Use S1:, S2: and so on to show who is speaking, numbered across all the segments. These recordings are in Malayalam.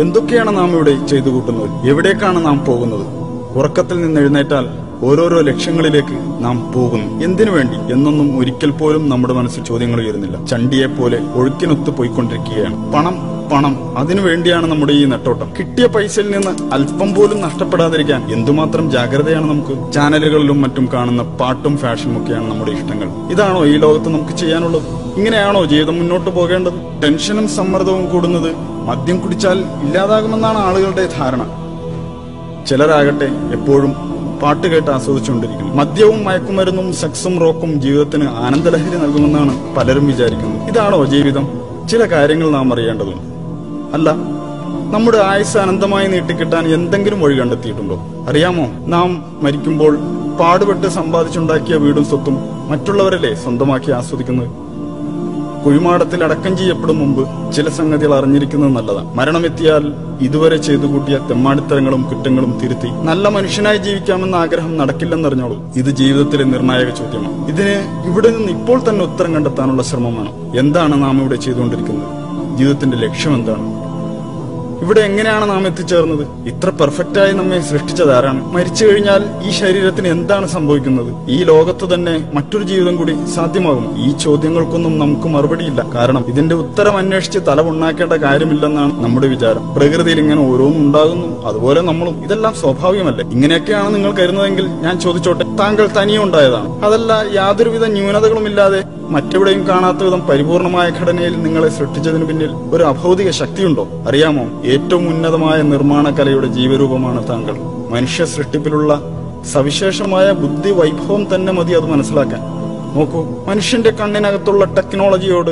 S1: എന്തൊക്കെയാണ് നാം ഇവിടെ ചെയ്തു കൂട്ടുന്നത്? എവിടേക്കാണ് നാം പോകുന്നത്? ഉറക്കത്തിൽ നിന്ന് എഴുന്നേറ്റാൽ ഓരോരോ ലക്ഷ്യങ്ങളിലേക്ക് നാം പോകുന്നു. എന്തിനു വേണ്ടി? എന്നൊന്നും ഒരിക്കൽ പോലും നമ്മുടെ മനസ്സിൽ ചോദ്യങ്ങൾ ഉയരുന്നില്ല. ചണ്ടിയെ പോലെ ഒഴുക്കിനൊത്ത് പോയിക്കൊണ്ടിരിക്കുകയാണ്. പണം പണം. അതിനു വേണ്ടിയാണ് നമ്മുടെ ഈ നെട്ടോട്ടം. കിട്ടിയ പൈസയിൽ നിന്ന് അല്പം പോലും നഷ്ടപ്പെടാതിരിക്കാൻ എന്തുമാത്രം ജാഗ്രതയാണ് നമുക്ക്? ചാനലുകളിലും മറ്റും കാണുന്ന പാട്ടും ഫാഷനും ഒക്കെയാണ് നമ്മുടെ ഇഷ്ടങ്ങൾ. ഇതാണോ ഈ ലോകത്ത് നമുക്ക് ചെയ്യാനുള്ളത്? ഇങ്ങനെയാണോ ജീവിതം മുന്നോട്ട് പോകേണ്ടത്? ടെൻഷനും സമ്മർദ്ദവും കൂടുന്നത് മദ്യം കുടിച്ചാൽ ഇല്ലാതാകുമെന്നാണ് ആളുകളുടെ ധാരണ. ചിലരാകട്ടെ എപ്പോഴും പാട്ട് കേട്ട് ആസ്വദിച്ചുകൊണ്ടിരിക്കുന്നു. മദ്യവും മയക്കുമരുന്നും സെക്സും റോക്കും ജീവിതത്തിന് ആനന്ദലഹരി നൽകുമെന്നാണ് പലരും വിചാരിക്കുന്നത്. ഇതാണോ ജീവിതം. ചില കാര്യങ്ങൾ നാം അറിയേണ്ടതുണ്ട്. അല്ല നമ്മുടെ ആയുസ് അനന്തമായി നീട്ടിക്കിട്ടാൻ എന്തെങ്കിലും വഴി കണ്ടെത്തിയിട്ടുണ്ടോ? അറിയാമോ? നാം മരിക്കുമ്പോൾ പാടുപെട്ട് സമ്പാദിച്ചുണ്ടാക്കിയ വീടും സ്വത്തും മറ്റുള്ളവരല്ലേ സ്വന്തമാക്കി ആസ്വദിക്കുന്നത് കുഴിമാടത്തിൽ അടക്കം ചെയ്യപ്പെടും മുമ്പ് ചില സംഗതികൾ അറിഞ്ഞിരിക്കുന്നത് നല്ലതാണ്. മരണമെത്തിയാൽ ഇതുവരെ ചെയ്തു കൂട്ടിയ തെമ്മാടിത്തരങ്ങളും കുറ്റങ്ങളും തിരുത്തി നല്ല മനുഷ്യനായി ജീവിക്കാമെന്ന ആഗ്രഹം നടക്കില്ലെന്നറിഞ്ഞോളൂ. ഇത് ജീവിതത്തിലെ നിർണായക ചോദ്യമാണ്. ഇതിന് ഇവിടെ നിന്ന് ഇപ്പോൾ തന്നെ ഉത്തരം കണ്ടെത്താനുള്ള ശ്രമമാണ്. എന്താണ് നാം ഇവിടെ ചെയ്തുകൊണ്ടിരിക്കുന്നത്? ജീവിതത്തിന്റെ ലക്ഷ്യം എന്താണ്? ഇവിടെ എങ്ങനെയാണ് നാം എത്തിച്ചേർന്നത്? ഇത്ര പെർഫെക്റ്റ് പെർഫെക്റ്റായി നമ്മെ സൃഷ്ടിച്ചതാരാണ് മരിച്ചു കഴിഞ്ഞാൽ ഈ ശരീരത്തിന് എന്താണ് സംഭവിക്കുന്നത്? ഈ ലോകത്ത് തന്നെ മറ്റൊരു ജീവിതം കൂടി സാധ്യമാകും. ഈ ചോദ്യങ്ങൾക്കൊന്നും നമുക്ക് മറുപടിയില്ല. കാരണം ഇതിന്റെ ഉത്തരം അന്വേഷിച്ച് തല ഉണ്ടാക്കേണ്ട കാര്യമില്ലെന്നാണ് നമ്മുടെ വിചാരം. പ്രകൃതിയിൽ ഇങ്ങനെ ഓരോന്നും ഉണ്ടാകുന്നു. അതുപോലെ നമ്മളും. ഇതെല്ലാം സ്വാഭാവികമല്ലേ? ഇങ്ങനെയൊക്കെയാണ് നിങ്ങൾ കരുതുന്നതെങ്കിൽ ഞാൻ ചോദിച്ചോട്ടെ. താങ്കൾ തനിയെ ഉണ്ടായതാണ്. അതല്ല യാതൊരുവിധ ന്യൂനതകളുമില്ലാതെ മറ്റെവിടെയും കാണാത്ത വിധം പരിപൂർണമായ ഘടനയിൽ നിങ്ങളെ സൃഷ്ടിച്ചതിന് പിന്നിൽ ഒരു അഭൗതിക ശക്തിയുണ്ടോ? അറിയാമോ? ഏറ്റവും ഉന്നതമായ നിർമ്മാണ കലയുടെ ജീവരൂപമാണ് താങ്കൾ. മനുഷ്യ സൃഷ്ടിപ്പിലുള്ള സവിശേഷമായ ബുദ്ധി വൈഭവം തന്നെ മതി അത് മനസ്സിലാക്കാൻ. നോക്കൂ മനുഷ്യന്റെ കണ്ണിനകത്തുള്ള ടെക്നോളജിയോട്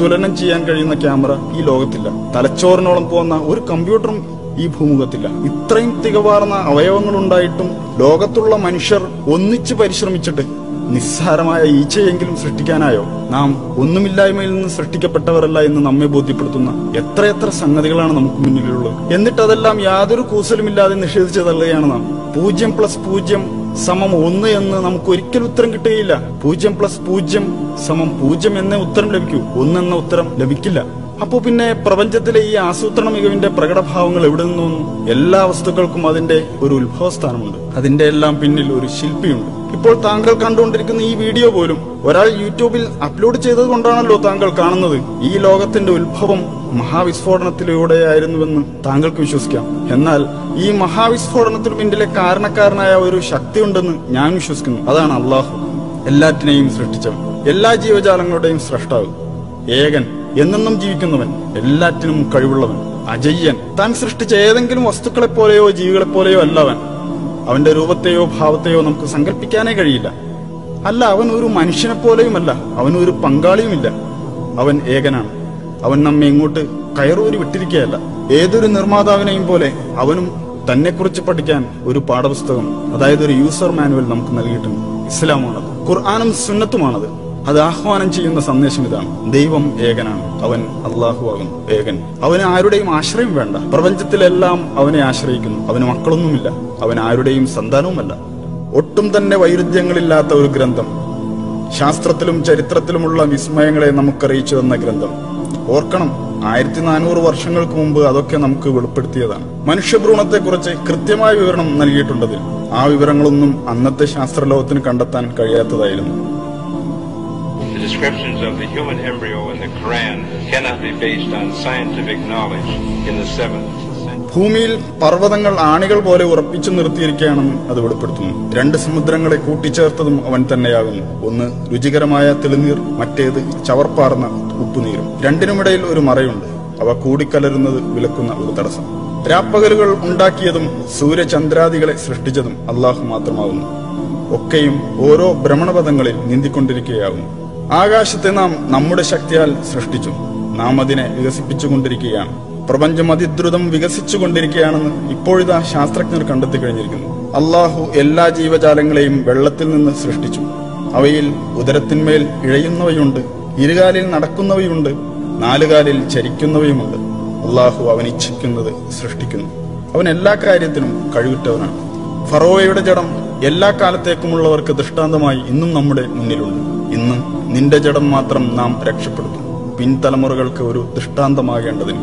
S1: തുലനം ചെയ്യാൻ കഴിയുന്ന ക്യാമറ ഈ ലോകത്തില്ല. തലച്ചോറിനോളം പോകുന്ന ഒരു കമ്പ്യൂട്ടറും ഈ ഭൂമുഖത്തില്ല. ഇത്രയും തികവാർന്ന അവയവങ്ങൾ ഉണ്ടായിട്ടും ലോകത്തുള്ള മനുഷ്യർ ഒന്നിച്ച് പരിശ്രമിച്ചിട്ട് നിസ്സാരമായ ഈച്ചയെങ്കിലും സൃഷ്ടിക്കാനായോ? നാം ഒന്നുമില്ലായ്മയിൽ നിന്ന് സൃഷ്ടിക്കപ്പെട്ടവരല്ല എന്ന് നമ്മെ ബോധ്യപ്പെടുത്തുന്ന എത്രയെത്ര സംഗതികളാണ് നമുക്ക് മുന്നിലുള്ളത്. എന്നിട്ട് അതെല്ലാം യാതൊരു കൂസലുമില്ലാതെ നിഷേധിച്ചു നാം. പൂജ്യം പ്ലസ് പൂജ്യം സമം ഒന്ന് എന്ന് നമുക്ക് ഒരിക്കലും ഉത്തരം കിട്ടുകയില്ല. പൂജ്യം പ്ലസ് പൂജ്യം സമം പൂജ്യം എന്നേ ഉത്തരം ലഭിക്കൂ. ഒന്നെന്ന ഉത്തരം ലഭിക്കില്ല. അപ്പോ പിന്നെ പ്രപഞ്ചത്തിലെ ഈ ആസൂത്രണ മികവിന്റെ പ്രകടഭാവങ്ങൾ എവിടെ നിന്നും എല്ലാ വസ്തുക്കൾക്കും അതിന്റെ ഒരു ഉത്ഭവസ്ഥാനമുണ്ട്. അതിന്റെ എല്ലാം പിന്നിൽ ഒരു ശില്പിയുണ്ട്. ഇപ്പോൾ താങ്കൾ കണ്ടുകൊണ്ടിരിക്കുന്ന ഈ വീഡിയോ പോലും ഒരാൾ യൂട്യൂബിൽ അപ്ലോഡ് ചെയ്തത് കൊണ്ടാണല്ലോ താങ്കൾ കാണുന്നത്. ഈ ലോകത്തിന്റെ ഉത്ഭവം മഹാവിസ്ഫോടനത്തിലൂടെയായിരുന്നുവെന്ന് താങ്കൾക്ക് വിശ്വസിക്കാം. എന്നാൽ ഈ മഹാവിസ്ഫോടനത്തിന് പിന്നിലെ കാരണക്കാരനായ ഒരു ശക്തിയുണ്ടെന്ന് ഞാൻ വിശ്വസിക്കുന്നു. അതാണ് അള്ളാഹു. എല്ലാറ്റിനെയും സൃഷ്ടിച്ചവൻ. എല്ലാ ജീവജാലങ്ങളുടെയും സൃഷ്ടാവ് ഏകൻ. എന്നെന്നും ജീവിക്കുന്നവൻ എല്ലാറ്റിനും കഴിവുള്ളവൻ അജയ്യൻ. താൻ സൃഷ്ടിച്ച ഏതെങ്കിലും വസ്തുക്കളെ പോലെയോ ജീവികളെ പോലെയോ അല്ല അവൻ അവന്റെ രൂപത്തെയോ ഭാവത്തെയോ നമുക്ക് സങ്കല്പിക്കാനേ കഴിയില്ല. അല്ല അവൻ ഒരു മനുഷ്യനെ പോലെയുമല്ല അവൻ ഒരു പങ്കാളിയുമില്ല. അവൻ ഏകനാണ്. അവൻ നമ്മെ ഇങ്ങോട്ട് കയറൂരി വിട്ടിരിക്കുകയല്ല. ഏതൊരു നിർമ്മാതാവിനെയും പോലെ അവനും തന്നെക്കുറിച്ച് പഠിക്കാൻ ഒരു പാഠപുസ്തകം അതായത് ഒരു യൂസർ മാനുവൽ നമുക്ക് നൽകിയിട്ടുണ്ട്. ഇസ്ലാമാണത്. ഖുർആാനും സുന്നത്തുമാണത്. അത് ആഹ്വാനം ചെയ്യുന്ന സന്ദേശം ഇതാണ്. ദൈവം ഏകനാണ്. അവൻ അള്ളാഹു ആകുന്നു ഏകൻ. അവന് ആരുടെയും ആശ്രയം വേണ്ട. പ്രപഞ്ചത്തിലെല്ലാം അവനെ ആശ്രയിക്കുന്നു. അവന് മക്കളൊന്നുമില്ല. അവൻ ആരുടെയും സന്താനവുമല്ല. ഒട്ടും തന്നെ വൈരുദ്ധ്യങ്ങളില്ലാത്ത ഒരു ഗ്രന്ഥം. ശാസ്ത്രത്തിലും ചരിത്രത്തിലുമുള്ള വിസ്മയങ്ങളെ നമുക്കറിയിച്ചു തന്ന ഗ്രന്ഥം. ഓർക്കണം ആയിരത്തി നാനൂറ് വർഷങ്ങൾക്ക് മുമ്പ് അതൊക്കെ നമുക്ക് വെളിപ്പെടുത്തിയതാണ്. മനുഷ്യഭ്രൂണത്തെക്കുറിച്ച് കൃത്യമായ വിവരണം നൽകിയിട്ടുണ്ടതിൽ. ആ വിവരങ്ങളൊന്നും അന്നത്തെ ശാസ്ത്രലോകത്തിന് കണ്ടെത്താൻ കഴിയാത്തതായിരുന്നു.
S2: Descriptions of the human embryo in the Quran cannot be based on scientific knowledge in the 7th century.
S1: ഭൂമിയിൽ പർവതങ്ങൾ ആണികൾ പോലെ ഉറപ്പിച്ചു നിർത്തിയിരിക്കുകയാണെന്ന് അത് വെളിപ്പെടുത്തുന്നു. രണ്ട് സമുദ്രങ്ങളെ കൂട്ടിച്ചേർത്തതും അവൻ തന്നെയാകുന്നു ഒന്ന് രുചികരമായ തെളിനീർ മറ്റേത് ചവർപ്പാർന്ന ഉപ്പുനീരും. രണ്ടിനുമിടയിൽ ഒരു മറയുണ്ട്. അവ കൂടിക്കലരുന്നത് വിലക്കുന്ന ഒരു തടസ്സം. രാപ്പകലുകൾ ഉണ്ടാക്കിയതും സൂര്യചന്ദ്രാദികളെ സൃഷ്ടിച്ചതും അള്ളാഹു മാത്രമാകുന്നു. ഒക്കെയും ഓരോ ഭ്രമണപഥങ്ങളിൽ നീന്തിക്കൊണ്ടിരിക്കുകയാകുന്നു. ആകാശത്തെ നാം നമ്മുടെ ശക്തിയാൽ സൃഷ്ടിച്ചു. നാം അതിനെ വികസിപ്പിച്ചുകൊണ്ടിരിക്കുകയാണ്. പ്രപഞ്ചം അതിദ്രുതം വികസിച്ചുകൊണ്ടിരിക്കുകയാണെന്ന് ഇപ്പോഴിതാ ശാസ്ത്രജ്ഞർ കണ്ടെത്തി കഴിഞ്ഞിരിക്കുന്നു. അള്ളാഹു എല്ലാ ജീവജാലങ്ങളെയും വെള്ളത്തിൽ നിന്ന് സൃഷ്ടിച്ചു. അവയിൽ ഉദരത്തിന്മേൽ ഇഴയുന്നവയുണ്ട് ഇരുകാലിൽ നടക്കുന്നവയുണ്ട് നാലുകാലിൽ ചരിക്കുന്നവയുമുണ്ട്. അള്ളാഹു അവൻ ഇച്ഛിക്കുന്നത് സൃഷ്ടിക്കുന്നു. അവൻ എല്ലാ കാര്യത്തിനും കഴിവുറ്റവനാണ്. ഫറോവയുടെ ജഡം എല്ലാ കാലത്തേക്കുമുള്ളവർക്ക് ദൃഷ്ടാന്തമായി ഇന്നും നമ്മുടെ മുന്നിലുണ്ട്. ഇന്ന് നിന്റെ ജഡം മാത്രം നാം രക്ഷപ്പെടുത്തും. പിൻതലമുറകൾക്ക് ഒരു ദൃഷ്ടാന്തമാകേണ്ടതിന്.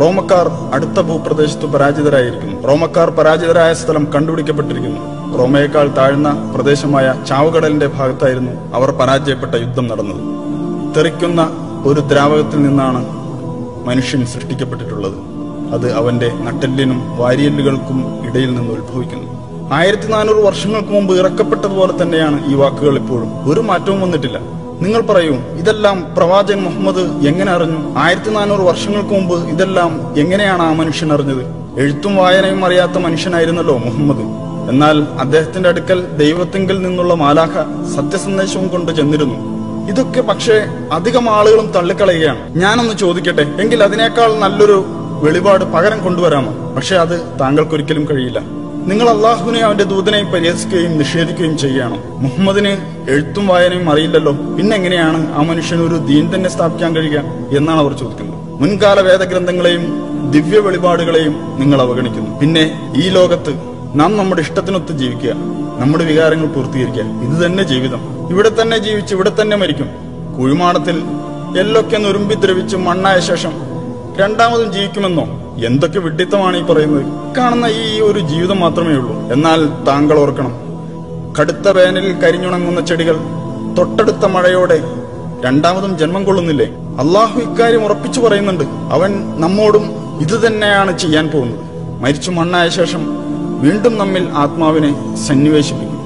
S1: റോമക്കാർ അടുത്ത ഭൂപ്രദേശത്ത് പരാജിതരായിരിക്കുന്നു. റോമക്കാർ പരാജിതരായ സ്ഥലം കണ്ടുപിടിക്കപ്പെട്ടിരിക്കുന്നു. റോമയേക്കാൾ താഴ്ന്ന പ്രദേശമായ ചാവുകടലിന്റെ ഭാഗത്തായിരുന്നു അവർ പരാജയപ്പെട്ട യുദ്ധം നടന്നത്. തെറിക്കുന്ന ഒരു ദ്രാവകത്തിൽ നിന്നാണ് മനുഷ്യൻ സൃഷ്ടിക്കപ്പെട്ടിട്ടുള്ളത്. അത് അവന്റെ നട്ടെല്ലിനും വാരിയല്ലുകൾക്കും ഇടയിൽ നിന്ന് ഉത്ഭവിക്കുന്നു. ആയിരത്തി നാനൂറ് വർഷങ്ങൾക്ക് മുമ്പ് ഇറക്കപ്പെട്ടതുപോലെ തന്നെയാണ് ഈ വാക്കുകൾ ഇപ്പോഴും. ഒരു മാറ്റവും വന്നിട്ടില്ല. നിങ്ങൾ പറയൂ ഇതെല്ലാം പ്രവാചകൻ മുഹമ്മദ് എങ്ങനെ അറിഞ്ഞു? ആയിരത്തി നാനൂറ് വർഷങ്ങൾക്ക് മുമ്പ് ഇതെല്ലാം എങ്ങനെയാണ് ആ മനുഷ്യൻ അറിഞ്ഞത്? എഴുത്തും വായനയും അറിയാത്ത മനുഷ്യനായിരുന്നല്ലോ മുഹമ്മദ്. എന്നാൽ അദ്ദേഹത്തിന്റെ അടുക്കൽ ദൈവത്തിങ്കിൽ നിന്നുള്ള മാലാഖ സത്യസന്ദേശവും കൊണ്ട് ചെന്നിരുന്നു. ഇതൊക്കെ പക്ഷേ അധികം ആളുകളും തള്ളിക്കളയുകയാണ്. ഞാനൊന്ന് ചോദിക്കട്ടെ എങ്കിൽ അതിനേക്കാൾ നല്ലൊരു വെളിപാട് പകരം കൊണ്ടുവരാമോ? പക്ഷെ അത് താങ്കൾക്കൊരിക്കലും കഴിയില്ല. നിങ്ങൾ അള്ളാഹുവിനെ അവന്റെ ദൂതനെയും പരിഹസിക്കുകയും നിഷേധിക്കുകയും ചെയ്യണം മുഹമ്മദിന് എഴുത്തും വായനയും അറിയില്ലല്ലോ. പിന്നെങ്ങനെയാണ് ആ മനുഷ്യന് ഒരു ദീൻ തന്നെ സ്ഥാപിക്കാൻ കഴിയുക എന്നാണ് അവർ ചോദിക്കുന്നത്. മുൻകാല വേദഗ്രന്ഥങ്ങളെയും ദിവ്യ വെളിപാടുകളെയും നിങ്ങൾ അവഗണിക്കുന്നു. പിന്നെ ഈ ലോകത്ത് നാം നമ്മുടെ ഇഷ്ടത്തിനൊത്ത് ജീവിക്കുക. നമ്മുടെ വികാരങ്ങൾ പൂർത്തീകരിക്കുക. ഇത് തന്നെ ജീവിതം. ഇവിടെ തന്നെ ജീവിച്ച് ഇവിടെ തന്നെ മരിക്കും. കുഴിമാടത്തിൽ എല്ലൊക്കെ നുരുമ്പി ദ്രവിച്ച് മണ്ണായ ശേഷം രണ്ടാമതും ജീവിക്കുമെന്നോ? എന്തൊക്കെ വിഡ്ഢിത്തമാണ് ഈ പറയുന്നത്? കാണുന്ന ഈ ഒരു ജീവിതം മാത്രമേ ഉള്ളൂ. എന്നാൽ താങ്കൾ ഓർക്കണം കടുത്ത വേനലിൽ കരിഞ്ഞുണങ്ങുന്ന ചെടികൾ തൊട്ടടുത്ത മഴയോടെ രണ്ടാമതും ജന്മം കൊള്ളുന്നില്ലേ? അള്ളാഹു ഇക്കാര്യം ഉറപ്പിച്ചു പറയുന്നുണ്ട്. അവൻ നമ്മോടും ഇത് തന്നെയാണ് ചെയ്യാൻ പോകുന്നത്. മരിച്ചു മണ്ണായ ശേഷം വീണ്ടും നമ്മിൽ ആത്മാവിനെ സന്നിവേശിപ്പിക്കും.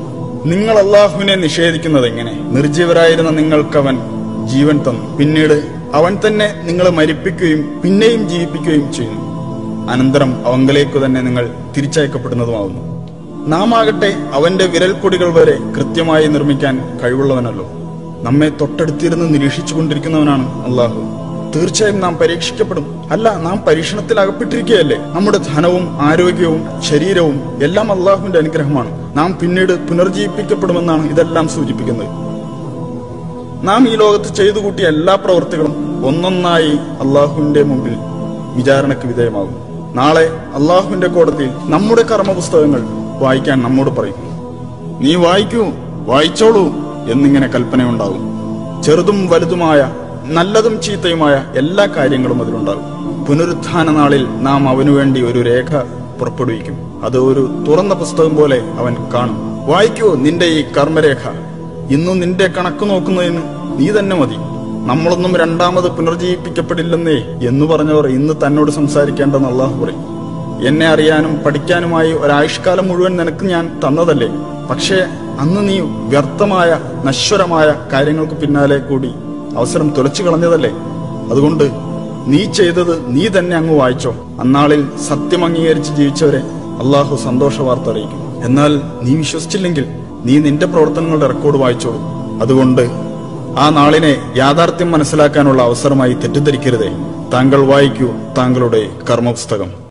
S1: നിങ്ങൾ അള്ളാഹുവിനെ നിഷേധിക്കുന്നത് എങ്ങനെ? നിർജീവരായിരുന്ന നിങ്ങൾക്കവൻ ജീവൻ തന്നു. പിന്നീട് അവൻ തന്നെ നിങ്ങളെ മരിപ്പിക്കുകയും പിന്നെയും ജീവിപ്പിക്കുകയും ചെയ്യുന്നു. അനന്തരം അവങ്കലേക്ക് തന്നെ നിങ്ങൾ തിരിച്ചയക്കപ്പെടുന്നതുമാകുന്നു നാം ആകട്ടെ അവന്റെ വിരൽക്കൊടികൾ വരെ കൃത്യമായി നിർമ്മിക്കാൻ കഴിവുള്ളവനല്ലോ. നമ്മെ തൊട്ടടുത്തിരുന്ന് നിരീക്ഷിച്ചു കൊണ്ടിരിക്കുന്നവനാണ് അള്ളാഹു തീർച്ചയായും നാം പരീക്ഷിക്കപ്പെടും. അല്ല നാം പരീക്ഷണത്തിൽ അകപ്പെട്ടിരിക്കുകയല്ലേ നമ്മുടെ ധനവും ആരോഗ്യവും ശരീരവും എല്ലാം അള്ളാഹുവിന്റെ അനുഗ്രഹമാണ്. നാം പിന്നീട് പുനർജീവിപ്പിക്കപ്പെടുമെന്നാണ് ഇതെല്ലാം സൂചിപ്പിക്കുന്നത്. നാം ഈ ലോകത്ത് ചെയ്തു കൂട്ടിയ എല്ലാ പ്രവൃത്തികളും ഒന്നൊന്നായി അള്ളാഹുവിന്റെ മുമ്പിൽ വിചാരണയ്ക്ക് വിധേയമാകും നാളെ അള്ളാഹുവിന്റെ കോടതിയിൽ നമ്മുടെ കർമ്മപുസ്തകങ്ങൾ വായിക്കാൻ നമ്മോട് പറയും. നീ വായിക്കൂ വായിച്ചോളൂ എന്നിങ്ങനെ കൽപ്പനയുണ്ടാകും. ചെറുതും വലുതുമായ നല്ലതും ചീത്തയുമായ എല്ലാ കാര്യങ്ങളും അതിലുണ്ടാകും. പുനരുത്ഥാന നാളിൽ നാം അവനു വേണ്ടി ഒരു രേഖ പുറപ്പെടുവിക്കും. അത് ഒരു തുറന്ന പുസ്തകം പോലെ അവൻ കാണും. വായിക്കൂ നിന്റെ ഈ കർമ്മരേഖ. ഇന്നും നിന്റെ കണക്ക് നോക്കുന്നതിന് നീ തന്നെ മതി. നമ്മളൊന്നും രണ്ടാമത് പുനർജീവിപ്പിക്കപ്പെടില്ലെന്നേ എന്ന് പറഞ്ഞവർ ഇന്ന് തന്നോട് സംസാരിക്കേണ്ടെന്ന് അള്ളാഹു പറയും. എന്നെ അറിയാനും പഠിക്കാനുമായി ഒരായുഷ്കാലം മുഴുവൻ നിനക്ക് ഞാൻ തന്നതല്ലേ? പക്ഷേ അന്ന് നീ വ്യർത്ഥമായ നശ്വരമായ കാര്യങ്ങൾക്ക് പിന്നാലെ കൂടി അവസരം തുലച്ചു കളഞ്ഞതല്ലേ? അതുകൊണ്ട് നീ ചെയ്തത് നീ തന്നെ അങ്ങ് വായിച്ചോ. അന്നാളിൽ സത്യം അംഗീകരിച്ച് ജീവിച്ചവരെ അള്ളാഹു സന്തോഷ വാർത്ത അറിയിക്കും. എന്നാൽ നീ വിശ്വസിച്ചില്ലെങ്കിൽ നീ നിന്റെ പ്രവർത്തനങ്ങളുടെ റെക്കോർഡ് വായിച്ചോളൂ. അതുകൊണ്ട് ആ നാളിനെ യാഥാർത്ഥ്യം മനസ്സിലാക്കാനുള്ള അവസരമായി തെറ്റിദ്ധരിക്കരുതേ. താങ്കൾ വായിക്കൂ താങ്കളുടെ കർമ്മപുസ്തകം.